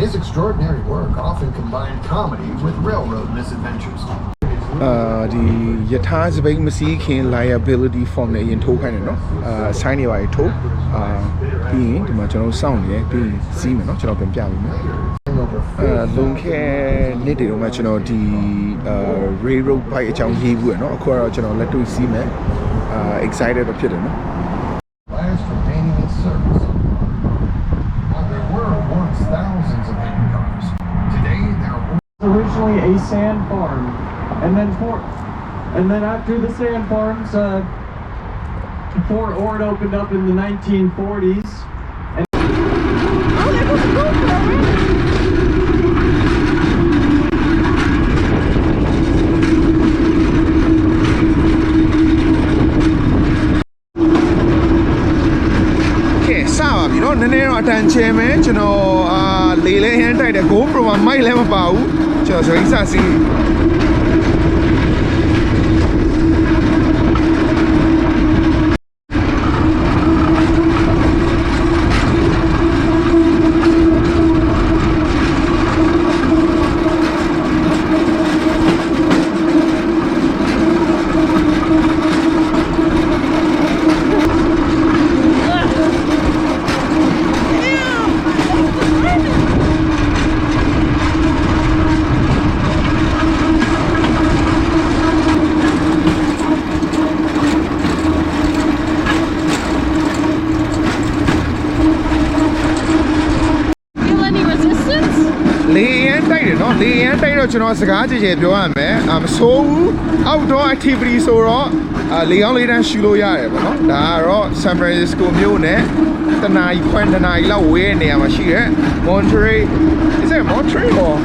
His extraordinary work often combined comedy with railroad misadventures. အာဒီယထာစပိတ်မစည်းခင် liability form နဲ့ရင်ထိုးခိုင်းတယ်နော်အာ sign တွေပါရထိုးအာပြီးရင်ဒီမှာကျွန်တော်စောင့်နေပြီးရင်စီးမယ်နော်ကျွန်တော်ပြန်ပြပေးမယ်အာလွန်ခဲ့နှစ်တွေတော့မှကျွန်တော်ဒီအာ railroad bike အကြောင်းရေးဘူးရနော်အခုကတော့ကျွန်တော်လက်တွေ့စီးမယ်အာ excited တော့ဖြစ်တယ်နော် originally a sand farm. And then for, and then after the sand farms, uh, Fort Ord opened up in the 1940s. And oh, there goes a GoPro, really? attention ကျွန်တော်အာလေလဲဟန်တိုက်တယ် GoPro မှာမိုက်လဲမပါဘူး ကျွန်တော်ဆို လေရန်တိုက်တော့ကျွန်တော်စကားကြည်ကြည်ပြောရမယ်အမဆိုးဘူး outdoor activity ဆိုတော့အာလေကောင်းလေးတန်းရှူလို့ရတယ်ပေါ့เนาะဒါကတော့ San Francisco မြို့နဲ့တနာရီခွဲတနာရီလောက်ဝေးတဲ့နေရာမှာရှိတဲ့ Monterey is it Monterey or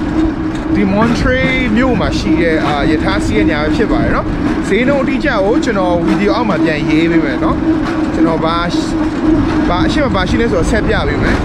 ဒီ Monterey မြို့မှာရှိတဲ့အာယထာစီးရဲ့ညာပဲဖြစ်ပါတယ်เนาะဈေးနှုန်းအတိအကျကိုကျွန်တော်ဗီဒီယိုအောက်မှာပြန်ရေးပေးမယ်เนาะကျွန်တော်ဘာဘာအရှိမဘာရှိလဲဆိုတော့ဆက်ပြပေးမယ်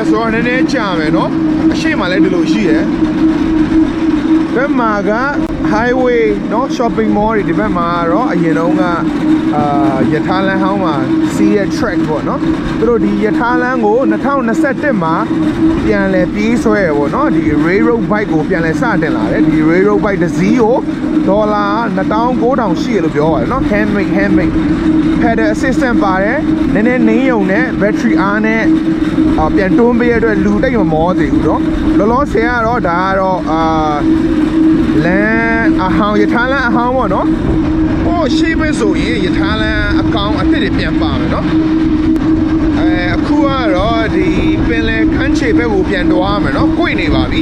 မယ်ဆိုတော့နည်းနည်းကြာမယ်เนาะအရှိမလည်းဒီလိုရှိရယ်ဘက်မှာက highway เนาะ shopping mall တွေဒီဘက်မှာကတော့အရင်တုန်းကအာယထာလမ်းဟောင်းမှာစီးရ track ပေါ့เนาะသူတို့ဒီယထာလမ်းကို2021မှာပြန်လဲပြေးဆွဲရပေါ့เนาะဒီ railroad bike ကိုပြန်လဲစတင်လာတယ်ဒီ railroad bike တစ်စီးကိုဒေါ်လာ19000ရှိရလို့ပြောပါတယ်เนาะ handmade handmade pedal assistant ပါတယ်နည်းနည်းနင်းယုံနဲ့ battery အားနဲ့အာပြန်တွန်းပေးရတဲ့အတွက်လူတိတ်မမောသေးဘူးเนาะလောလောဆယ်ကတော့ဒါကတော့အာ လမ်းအဟောင်းယထာလမ်းအဟောင်းပေါ့နော်ဟိုရှိမဆိုရင်ယထာလမ်းအကောင်အစ်စ်တွေပြန်ပါမယ်နော်အဲအခုကတော့ဒီပင်လယ်ခန်းချေဘက်ကိုပြန်သွားမယ်နော်ကိုိနေပါပြီ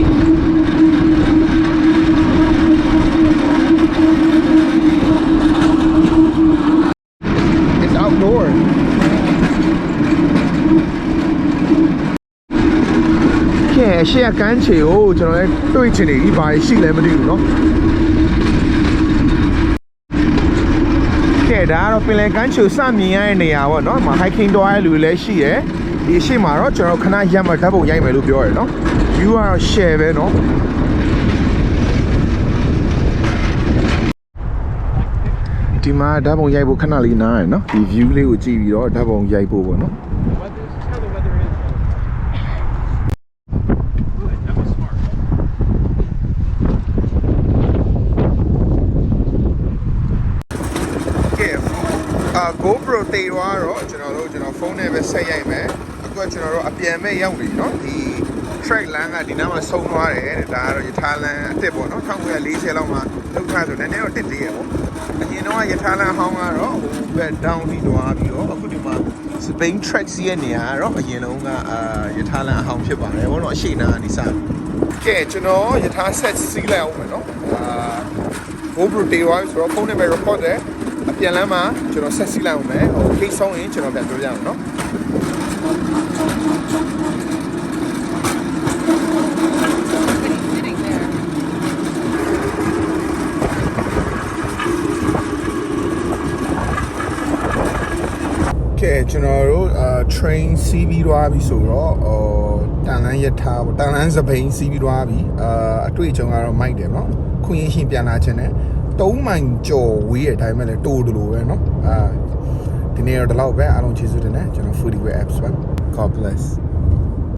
ကဲရှေ့ကကန်းချေကိုကျွန်တော်လည်းတွေ့ချင်နေပြီဘာရှိလဲမသိဘူးเนาะကဲဒါကတော့ပင်လယ်ကန်းချေကိုစမြင်ရတဲ့နေရာပေါ့เนาะဒီမှာ hiking သွားရတဲ့လူတွေလည်းရှိရယ်ဒီအရှိမှာတော့ကျွန်တော်ခဏရက်မှာဓာတ်ပုံရိုက်မယ်လို့ပြောရတယ်เนาะ view ကတော့ share ပဲเนาะဒီမှာဓာတ်ပုံရိုက်ဖို့ခဏလေးနားရယ်เนาะဒီ view လေးကိုကြည့်ပြီးတော့ဓာတ်ပုံရိုက်ဖို့ပေါ့เนาะ အာ GoPro တေသွားတော့ကျွန်တော်တို့ကျွန်တော်ဖုန်းနဲ့ပဲဆက်ရိုက်မယ်အခုကကျွန်တော်တို့အပြန်မဲ့ရောက်နေเนาะဒီ track လမ်းကဒီနားမှာဆုံးသွားတယ်တဲ့ဒါကတော့ယထာလမ်းအစ်စ်ပေါ့နော်1940လောက်မှာလောက်ထားဆိုနည်းနည်းတော့တစ်သေးရပေါ့အရင်တော့ယထာလမ်းဟောင်းကတော့ဟိုဘက် down ထိသွားပြီးတော့အခုဒီမှာ Spain track စီးရဲ့နေရာကတော့အရင်လုံးကအာယထာလမ်းအဟောင်းဖြစ်ပါတယ်ဘောတော့အရှိနာကနေစကဲကျွန်တော်ယထာ set စီးလိုက်အောင်မယ်နော်အာ GoPro တေသွားပြီဆိုတော့ဖုန်းနဲ့ပဲ record တယ်အ ပြန်လမ်းမှာကျွန်တော် set စီးလိုက်အောင်မယ်ဟို case ဆုံးရင်ကျွန်တော်ပြန်ပြောပြအောင်နော် Somebody's sitting there. ကဲကျွန်တော်တို့အာ train စီးပြီးသွားပြီဆိုတော့အော်တန်လန်းရထားပေါ့တန်လန်းစပိန်စီးပြီးသွားပြီအာအတွေ့အကြုံကတော့မိုက်တယ်နော်ခွင့်ရရှင်ပြန်လာခြင်းနဲ့ 3မိုင်ကျော်ဝေးတဲ့အတိုင်းပဲလေတိုးတူလိုပဲနော်အာဒီနေ့တော့ဒီလောက်ပဲအားလုံးကျေးဇူးတင်တယ်ကျွန်တော် Foodie Web Apps ပါ God bless